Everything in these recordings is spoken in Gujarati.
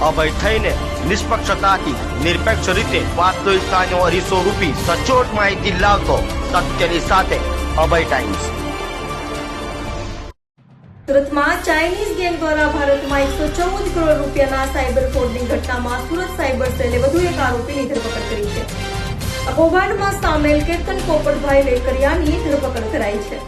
અભય થઈને નિષ્પક્ષતાથી, નિરપેક્ષ રીતે વાસ્તવિકતાનો અરીસો રૂપી સચોટ માહિતી લાવતો સત્યની સાથે અભય ટાઈમ્સ. સુરતમાં ચાઇનીઝ ગેંગ દ્વારા ભારતમાં એકસો ચૌદ કરોડ રૂપિયાના સાયબર ફ્રોડની ઘટનામાં સુરત સાયબર સેલે વધુ એક આરોપીની ધરપકડ કરી છે. આ કૌભાંડમાં સામેલ કેતન પોપટભાઈ વેકરિયાની ધરપકડ કરાઈ છે.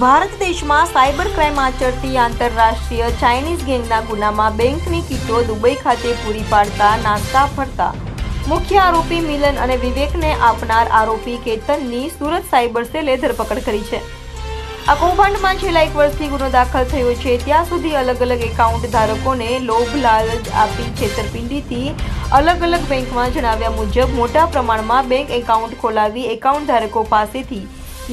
ભારત દેશમાં સાયબર ક્રાઇમ આચરતી આંતરરાષ્ટ્રીય ચાઇનીઝ ગેંગના ગુનામાં બેંકની કીટો દુબઈ ખાતે પૂરી પાડતા, નાસ્તા ફરતા. મુખ્ય આરોપી મિલન અને વિવેકને આપનાર આરોપી કેતનની સુરત સાયબર સેલે ધરપકડ કરી છે. આ કૌભાંડમાં છેલ્લા એક વર્ષથી ગુનો દાખલ થયો છે. ત્યાં સુધી અલગ અલગ એકાઉન્ટ ધારકોને લોભ, લાલચ આપી છેતરપિંડીથી અલગ અલગ બેંકમાં જણાવ્યા મુજબ મોટા પ્રમાણમાં બેંક એકાઉન્ટ ખોલાવી એકાઉન્ટ ધારકો પાસેથી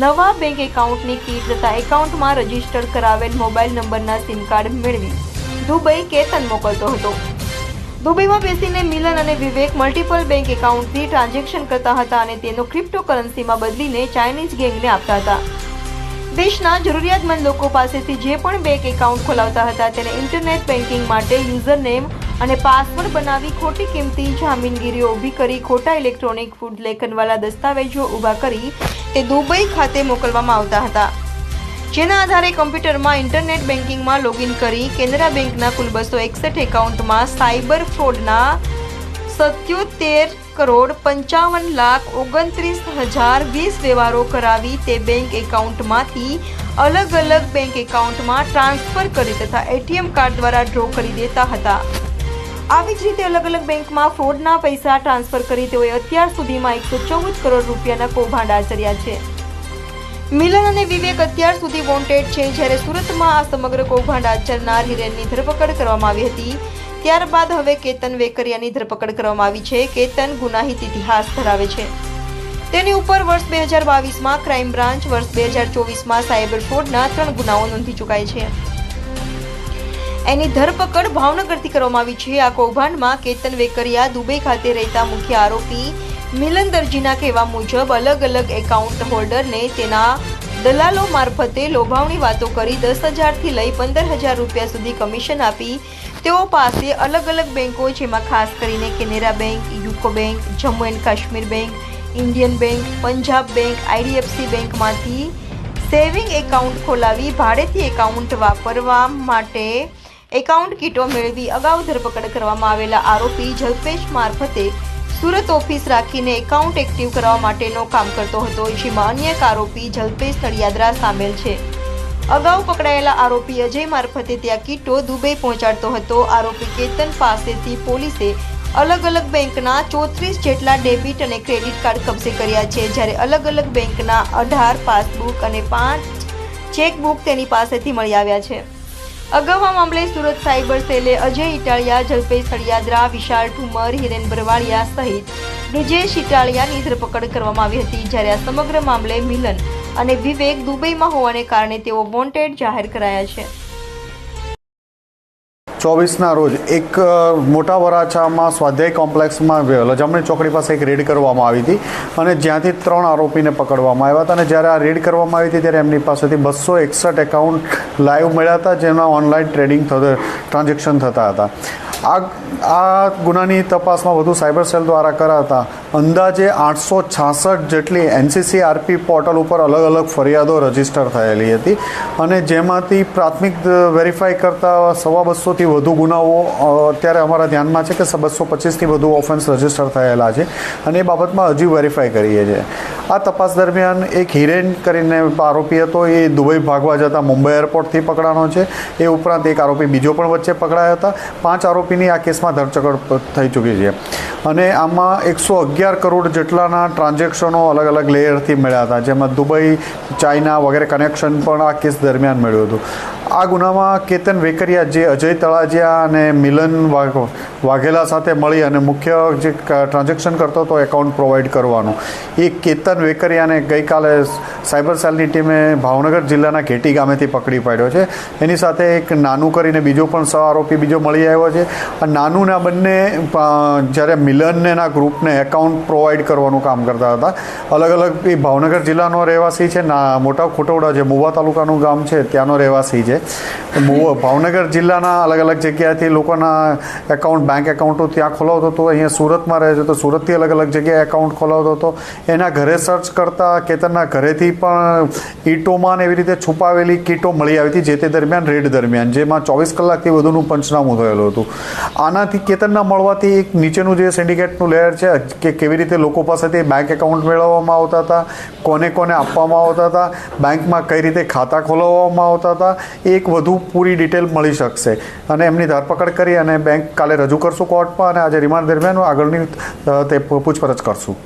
નવા બેંક એકાઉન્ટની કીટ તથા એકાઉન્ટમાં રજિસ્ટર કરાવેલ મોબાઈલ નંબરના સિમ કાર્ડ મેળવી દુબઈ કેતન મોકલતો હતો. દુબઈમાં બેસીને મિલન અને વિવેક મલ્ટિપલ બેંક એકાઉન્ટથી ટ્રાન્ઝેક્શન કરતા હતા અને તેનો ક્રિપ્ટોકરન્સીમાં બદલીને ચાઇનીઝ ગેંગને આપતા હતા. દેશના જરૂરિયાતમંદ લોકો પાસેથી જે પણ બેંક એકાઉન્ટ ખોલાવતા હતા તેને ઇન્ટરનેટ બેન્કિંગ માટે યુઝર નેમ અને પાસવર્ડ બનાવી ખોટી કિંમતી જામીનગીરીઓ ઊભી કરી ખોટા ઇલેક્ટ્રોનિક ફૂડ લેખનવાળા દસ્તાવેજો ઊભા કરી તે દુબઈ ખાતે મોકલવામાં આવતા હતા. જેના આધારે કમ્પ્યુટરમાં ઇન્ટરનેટ બેન્કિંગમાં લોગિન કરી કેનરા બેંકના કુલ બસો એકસઠ એકાઉન્ટમાં સાયબર ફ્રોડના સત્યોતેર કરોડ પંચાવન લાખ ઓગણત્રીસ હજાર વીસ વ્યવહારો કરાવી તે બેંક એકાઉન્ટમાંથી અલગ અલગ બેંક એકાઉન્ટમાં ટ્રાન્સફર કરી તથા એટીએમ કાર્ડ દ્વારા ડ્રો કરી દેતા હતા. આવી જ રીતે અલગ અલગ બેંકમાં ફ્રોડના પૈસા ટ્રાન્સફર કરી તેઓએ અત્યાર સુધીમાં એકસો ચૌદ કરોડ રૂપિયાના કૌભાંડ આચર્યા છે. મિલન અને વિવેક અત્યાર સુધી વોન્ટેડ છે, જ્યારે સુરતમાં આ સમગ્ર કૌભાંડ આચરનાર હિરેનની ધરપકડ કરવામાં આવી હતી. ત્યારબાદ હવે કેતન વેકરિયાની ધરપકડ કરવામાં આવી છે. કેતન ગુનાહિત ઇતિહાસ ધરાવે છે. તેની ઉપર વર્ષ બે હજાર બાવીસમાં ક્રાઇમ બ્રાન્ચ, વર્ષ બે હજાર ચોવીસમાં સાયબર ફ્રોડના ત્રણ ગુનાઓ નોંધી ચૂકાય છે. એની ધરપકડ ભાવનગરથી કરવામાં આવી છે. આ કૌભાંડમાં કેતન વેકરિયા, દુબઈ ખાતે રહેતા મુખ્ય આરોપી મિલન દરજીના કહેવા મુજબ અલગ અલગ એકાઉન્ટ હોલ્ડરને તેના દલાલો મારફતે લોભાવણી વાતો કરી દસ હજારથી લઈ પંદર હજાર રૂપિયા સુધી કમિશન આપી. તેઓ પાસે અલગ અલગ બેંકો જેમાં ખાસ કરીને Canara bank, UCO bank, Jammu and Kashmir bank, Indian bank, Punjab bank, IDFC બેંકમાંથી સેવિંગ એકાઉન્ટ ખોલાવી ભાડેથી એકાઉન્ટ વાપરવા માટે એકાઉન્ટ કીટો મેળવી અગાઉ ધરપકડ કરવામાં આવેલા આરોપી જલ્પેશ મારફતે સુરત ઓફિસ રાખીને એકાઉન્ટ એક્ટિવ કરવા માટેનો કામ કરતો હતો. જેમાં અન્ય એક આરોપી જલ્પેશ તળિયાદરા સામેલ છે. અગાઉ પકડાયેલા આરોપી અજય મારફતે ત્યાં કીટો દુબઈ પહોંચાડતો હતો. આરોપી કેતન પાસેથી પોલીસે અલગ અલગ બેંકના ચોત્રીસ જેટલા ડેબિટ અને ક્રેડિટ કાર્ડ કબજે કર્યા છે. જ્યારે અલગ અલગ બેંકના અઢાર પાસબુક અને પાંચ ચેકબુક તેની પાસેથી મળી આવ્યા છે. અગાઉ મામલે સુરત સાયબર સેલે અજય ઇટાળિયા જલ્પેશ સળિયાદરા વિશાલ ઠુમર, હિરેન બરવાળિયા સહિત બ્રિજેશ ઇટાળિયાની ધરપકડ કરવામાં આવી હતી, જ્યારે આ સમગ્ર મામલે મિલન અને વિવેક દુબઈમાં હોવાને કારણે તેઓ વોન્ટેડ જાહેર કરાયા છે. ચોવીસના રોજ એક મોટા વરાછામાં સ્વાધ્યાય કોમ્પ્લેક્સમાં લજામણી ચોકડી પાસે એક રેડ કરવામાં આવી હતી અને જ્યાંથી ત્રણ આરોપીને પકડવામાં આવ્યા હતા અને જ્યારે આ રેડ કરવામાં આવી હતી ત્યારે એમની પાસેથી બસો એકસઠ એકાઉન્ટ લાઈવ મળ્યા હતા, જેમાં ઓનલાઈન ટ્રેડિંગ થતા, ટ્રાન્ઝેક્શન થતા હતા. આ આ ગુનાની તપાસમાં વધુ સાયબર સેલ દ્વારા કરાતા અંદાજે આઠસો છાસઠ જેટલી એનસીસી આરપી પોર્ટલ ઉપર અલગ અલગ ફરિયાદો રજિસ્ટર થયેલી હતી અને જેમાંથી પ્રાથમિક વેરીફાઈ કરતા સવા બસોથી વધુ ગુનાઓ અત્યારે અમારા ધ્યાનમાં છે કે બસો પચીસથી વધુ ઓફેન્સ રજિસ્ટર થયેલા છે અને એ બાબતમાં હજી વેરીફાઈ કરીએ છીએ. આ તપાસ દરમિયાન એક હિરેન કરીને આરોપી હતો, એ દુબઈ ભાગવા જતા મુંબઈ એરપોર્ટથી પકડાનો છે. એ ઉપરાંત એક આરોપી બીજો પણ વચ્ચે પકડાયા હતા. પાંચ આરોપીની આ કેસમાં ધરપકડ થઈ ચૂકી છે. અને આમાં એકસો અગિયાર કરોડ જેટલાના ટ્રાન્ઝેક્શનો અલગ અલગ લેયરથી મળ્યા હતા, જેમાં દુબઈ, ચાઇના વગેરે કનેક્શન પણ આ કેસ દરમિયાન મળ્યું હતું. આ ગુનામાં કેતન વેકરિયા જે અજય તળાજિયા અને મિલન વાઘ, વાઘેલા સાથે મળી અને મુખ્ય જે ટ્રાન્ઝેક્શન કરતો હતો એકાઉન્ટ પ્રોવાઈડ કરવાનું. એ કેતન વેકરિયાને ગઈકાલે સાયબર સેલની ટીમે ભાવનગર જિલ્લાના ઘેટી ગામેથી પકડી પાડ્યો છે. એની સાથે એક નાનું કરીને બીજો પણ સહ આરોપી બીજો મળી આવ્યો છે. આ નાનુંને બંને જ્યારે મિલનને એના ગ્રુપને એકાઉન્ટ પ્રોવાઈડ કરવાનું કામ કરતા હતા. અલગ અલગ એ ભાવનગર જિલ્લાનો રહેવાસી છે. ના, મોટા ખોટોડા જે મુવા તાલુકાનું ગામ છે, ત્યાંનો રહેવાસી છે. ભાવનગર જિલ્લાના અલગ અલગ જગ્યાએથી લોકોના એકાઉન્ટ બેંક એકાઉન્ટો ત્યાં ખોલાવતો હતો. અહીંયા સુરતમાં રહે છે તો સુરતથી અલગ અલગ જગ્યાએ એકાઉન્ટ ખોલાવતો હતો. એના ઘરે સર્ચ કરતા કેતનના ઘરેથી પણ ઈટોમાં એવી રીતે છુપાવેલી કીટો મળી આવી હતી, જે તે દરમિયાન, રેડ દરમિયાન, જેમાં ચોવીસ કલાકથી વધુનું પંચનામું થયેલું હતું. આનાથી કેતનના મળવાથી એક નીચેનું જે સિન્ડિકેટનું લેયર છે, કે કેવી રીતે લોકો પાસેથી બેંક એકાઉન્ટ મેળવવામાં આવતા હતા, કોને કોને આપવામાં આવતા હતા બેંકમાં કઈ રીતે ખાતા ખોલાવવામાં આવતા હતા, એક વધુ પૂરી ડિટેલ મળી શકશે. અને એમની ધરપકડ કરી અને બેંક કાલે રજૂ કરશું કોર્ટમાં અને આજે રિમાન્ડ દરમિયાન આગળની તે પૂછપરછ કરશું.